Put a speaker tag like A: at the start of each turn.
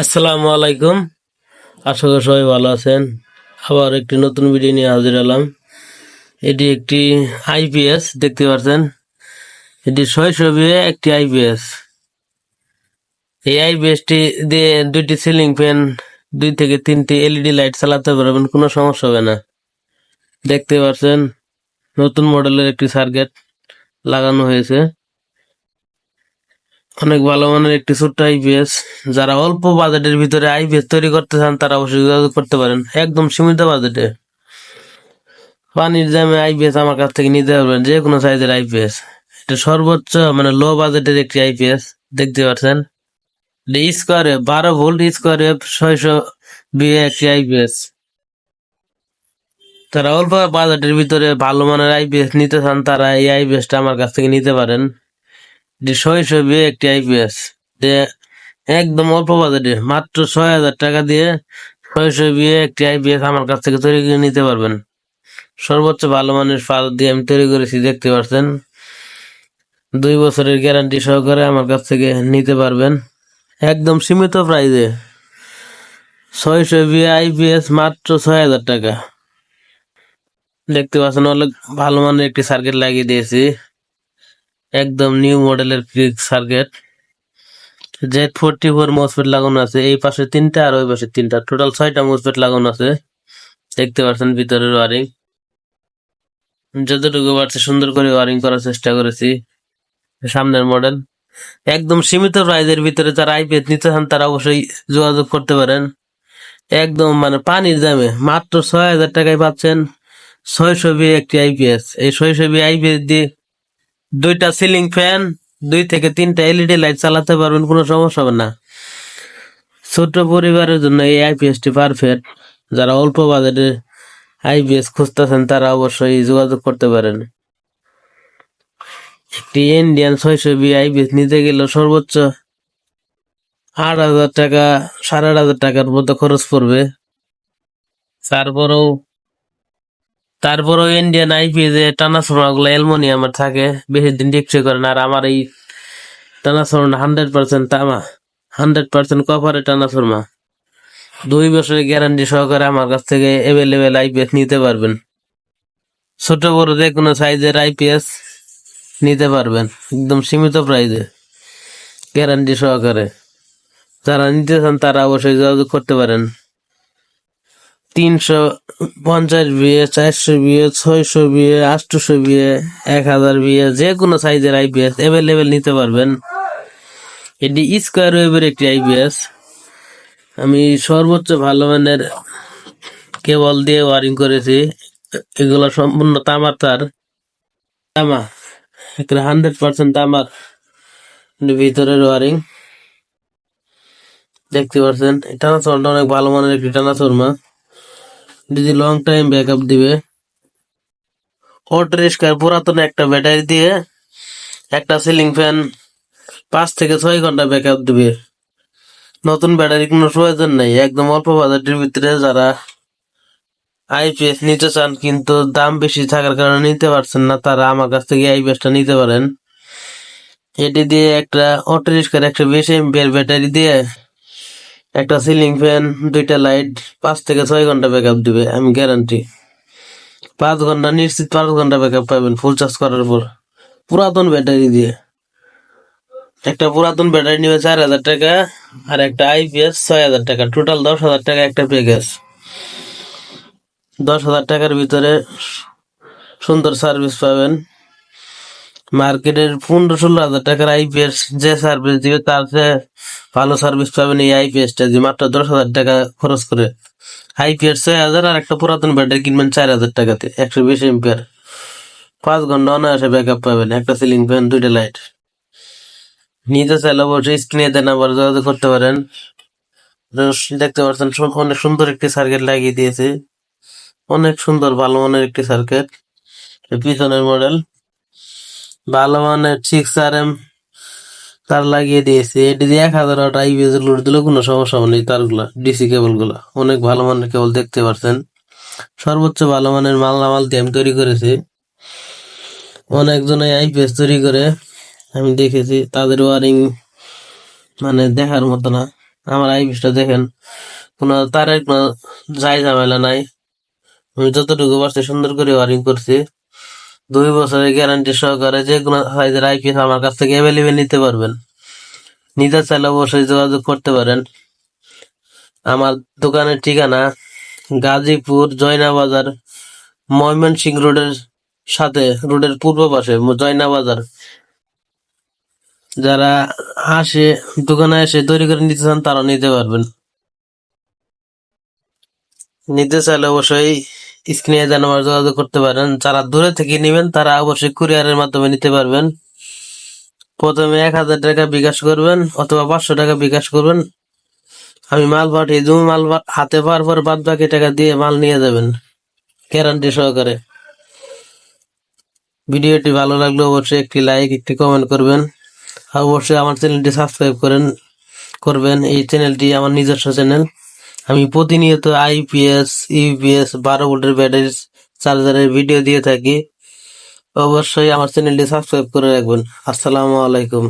A: আসসালামু আলাইকুম। আশা করি সবাই ভালো আছেন। আবার একটি নতুন ভিডিও নিয়ে হাজির হলাম। এটি একটি আইপিএস দেখতে পাচ্ছেন? এটি শৈশবে একটি আইপিএস এই আইপিএসটি দিয়ে দুইটি সিলিং ফ্যান দুই থেকে তিনটি এলইডি লাইট চালাতে পারবেন, কোনো সমস্যা হবে না। দেখতে পাচ্ছেন? নতুন মডেলের একটি সার্কিট লাগানো হয়েছে। অনেক ভালো মানের একটি ছোট্ট আইপিএস যারা অল্প বাজেটের ভিতরে আইপিএস তৈরি করতে চান, তারা অবশ্যই যোগাযোগ করতে পারেন। একদম সীমিত বাজেটে। পানির দামে আইপিএস আমার কাছ থেকে নিতে পারবেন, যে কোনো সাইজের আইপিএস এটা সর্বোচ্চ মানে লো বাজেটের একটি আইপিএস দেখতে পাচ্ছেন? স্কোয়ারে বারো ভোল্ট স্কোয়ারে ছয়শো বিয়ে একটি আইপিএস তারা অল্প বাজেটের ভিতরে ভালো মানের আইপিএস নিতে চান, তারা এই আইপিএসটা আমার কাছ থেকে নিতে পারেন। এটি শৈশবে একটি আইপিএস যে একদম অল্প বাজেটে, মাত্র ছয় হাজার টাকা দিয়ে শৈশবে একটি আইপিএস আমার কাছ থেকে তৈরি করে নিতে পারবেন। সর্বোচ্চ ভালো মানের ফাল দিয়ে আমি তৈরি করেছি, দেখতে পাচ্ছেন দুই বছরের গ্যারান্টি সহকারে আমার কাছ থেকে নিতে পারবেন। একদম সীমিত প্রাইজে। ছয়শো বি আইপিএস মাত্র ছয় হাজার টাকা। দেখতে পাচ্ছেন, অনেক ভালো মানের একটি সার্কিট লাগিয়ে দিয়েছি। একদম নিউ মডেলের ক্রিক circuit Z forty four MOSFET লাগানো আছে, এই পাশে তিনটা আর ওই পাশে তিনটা। টোটাল ছয়টা মসফেট লাগানো আছে, দেখতে পাচ্ছেন ভিতরের ওয়ারিং যতটুকু পারছে সুন্দর করে ওয়ারিং করার চেষ্টা করেছি, সামনের মডেল একদম সীমিত প্রাইজের ভিতরে যারা আইপিএস নিতে চান, তারা অবশ্যই যোগাযোগ করতে পারেন। একদম মানে পানির দামে, মাত্র ছয় হাজার টাকায় পাচ্ছেন ছয়শো বি একটি আইপিএস এই ছয়শো বি আইপিএস দিয়ে দুইটা সিলিং ফ্যান দুই থেকে তিনটা এলইডি লাইট চালাতে পারবেন, কোনো সমস্যা হবে না। ছোট পরিবারের জন্য এই আইপিএসটি পারফেক্ট যারা অল্প বাজেটে আইপিএস খুঁজতেছেন, তারা অবশ্যই যোগাযোগ করতে পারেন। একটি ইন্ডিয়ান ছয়শো বি আইপিএস নিতে গেলে সর্বোচ্চ আট হাজার টাকা, সাড়ে আট হাজার টাকার মতো খরচ পড়বে। তারপরেও তারপরেও ইন্ডিয়ান আইপিএস এ ট্রান্সফর্মারগুলো অ্যালমোনিয়ামের থাকে, বেশি দিন টেকসই করে না। আর আমার এই ট্রান্সফর্মার হান্ড্রেড পার্সেন্ট তামা। হান্ড্রেড পার্সেন্ট কপারের ট্রান্সফর্মার দুই বছরের গ্যারান্টি সহকারে আমার কাছ থেকে অ্যাভেলেবেল আইপিএস নিতে পারবেন। ছোট বড় যে কোনো সাইজের আইপিএস নিতে পারবেন। একদম সীমিত প্রাইজে গ্যারান্টি সহকারে। যারা নিতে চান তারা অবশ্যই যোগাযোগ করতে পারেন। তিনশো পঞ্চাশ বিয়ে, চারশো বিয়ে, ছয়শো বিয়ে আটশোশো বিয়ে, এক হাজার বিয়ে যে কোনো সাইজের আইপিএস অ্যাভেলেবেল নিতে পারবেন। এটি স্কোয়ার ওয়েবের একটি আইপিএস আমি সর্বোচ্চ ভালো মানের কেবল দিয়ে ওয়ারিং করেছি। এগুলো সম্পূর্ণ তামার তার। তামা একটা হান্ড্রেড পার্সেন্ট তামার ভিতরের ওয়ারিং দেখতে পাচ্ছেন ট্রান্সফর্মারটা অনেক ভালো মানের একটি ট্রান্সফর্মার যদি লং টাইম ব্যাকআপ দিবে। অটো পুরাতন একটা ব্যাটারি দিয়ে একটা সিলিং ফ্যান পাঁচ থেকে ছয় ঘণ্টা ব্যাকআপ দিবে। নতুন ব্যাটারি কোনো প্রয়োজন নেই, একদম অল্প বাজেটের ভিতরে যারা আইপিএস নিতে চান কিন্তু দাম বেশি থাকার কারণে নিতে পারছেন না, তারা আমার কাছ থেকে আইপিএসটা নিতে পারেন। এটি দিয়ে একটা অটো রিক্সার একশো বিশ এমপিয়ার ব্যাটারি দিয়ে একটা সিলিং ফ্যান দুইটা লাইট পাঁচ থেকে ছয় ঘণ্টা ব্যাকআপ দিবে, আমি গ্যারান্টি পাঁচ ঘণ্টা, নিশ্চিত পাঁচ ঘণ্টা ব্যাকআপ পাবেন ফুল চার্জ করার পর। পুরাতন ব্যাটারি দিয়ে। একটা পুরাতন ব্যাটারি নিবে চার হাজার টাকা, আর একটা আইপিএস ছয় হাজার টাকা। টোটাল দশ হাজার টাকা একটা প্যাকেজ দশ হাজার টাকার ভিতরে সুন্দর সার্ভিস পাবেন। মার্কেটের পনেরো ষোলো হাজার টাকার আইপিএস যে সার্ভিস দিবে, তার সে ভালো সার্ভিস পাবেন এই আইপিএসটা দিয়ে মাত্র দশ হাজার টাকা খরচ করে। আইপিএস ছয় হাজার আর একটা পুরাতন ব্যাটারি কিনবেন চার হাজার টাকাতে, একশো বিশ এম্পিয়ার পাঁচ ঘণ্টা অনায়াসে ব্যাক আপ পাবেন, একটা সিলিং ফ্যান দুইটা লাইট নিজে চাইলে অবশ্যই স্ক্রিনে দেন আবার যোগাযোগ করতে পারেন। দেখতে পাচ্ছেন অনেক সুন্দর একটি সার্কিট লাগিয়ে দিয়েছে। অনেক সুন্দর, ভালো মানের একটি সার্কিট পিছনের মডেল ভালো মানের সিক্স আর এম তার লাগিয়ে দিয়েছে। এটি দিয়ে এক হাজার ওয়াট আইপিএস লোড দিলে কোনো সমস্যা হবে না এই তারগুলা ডিসি কেবলগুলা। অনেক ভালো মানের কেবল দেখতে পাচ্ছেন সর্বোচ্চ ভালো মানের মালামাল দিয়ে আমি তৈরি করেছি। অনেকজন আইপিএস তৈরি করে আমি দেখেছি, তাদের ওয়ারিং মানে দেখার মতো না। আমার আইপিসটা দেখেন, কোনো তারের কোনো যাই ঝামেলা নাই। আমি যতটুকু পারছি সুন্দর করে ওয়ারিং করছি। দুই বছরের গ্যারান্টি সহকারে যে কোনো সাইজের আইপিএস আমার কাছ থেকে অ্যাভেলেবেল নিতে পারবেন। নিতে চাইলে অবশ্যই যোগাযোগ করতে পারেন। আমার দোকানের ঠিকানা গাজীপুর জয়না বাজার ময়মনসিং রোডের সাথে, রোডের পূর্ব পাশে জয়না বাজার যারা আসে, দোকানে এসে তৈরি করে নিতে চান তারা নিতে পারবেন। নিতে চাইলে অবশ্যই স্ক্রিনে নাম্বার যোগাযোগ করতে পারেন, যারা দূরে থেকে নেবেন, তারা অবশ্যই কুরিয়ারের মাধ্যমে নিতে পারবেন। প্রথমে এক হাজার টাকা বিকাশ করবেন অথবা পাঁচশো টাকা বিকাশ করবেন। আমি মাল পাঠিয়ে দেবো, মাল হাতে পাওয়ার পর বাদ বাকি টাকা দিয়ে মাল নিয়ে যাবেন গ্যারান্টি সহকারে। ভিডিওটি ভালো লাগলে অবশ্যই একটি লাইক একটি কমেন্ট করবেন। অবশ্যই আমার চ্যানেলটি সাবস্ক্রাইব করেন, করবেন। এই চ্যানেলটি আমার নিজস্ব চ্যানেল আমি প্রতিনিয়ত আইপিএস ইউপিএস বারো ভোল্টের ব্যাটারি চার্জারের ভিডিও দিয়ে থাকি। অবশ্যই আমার চ্যানেলটি সাবস্ক্রাইব করে রাখবেন। আসসালামু আলাইকুম।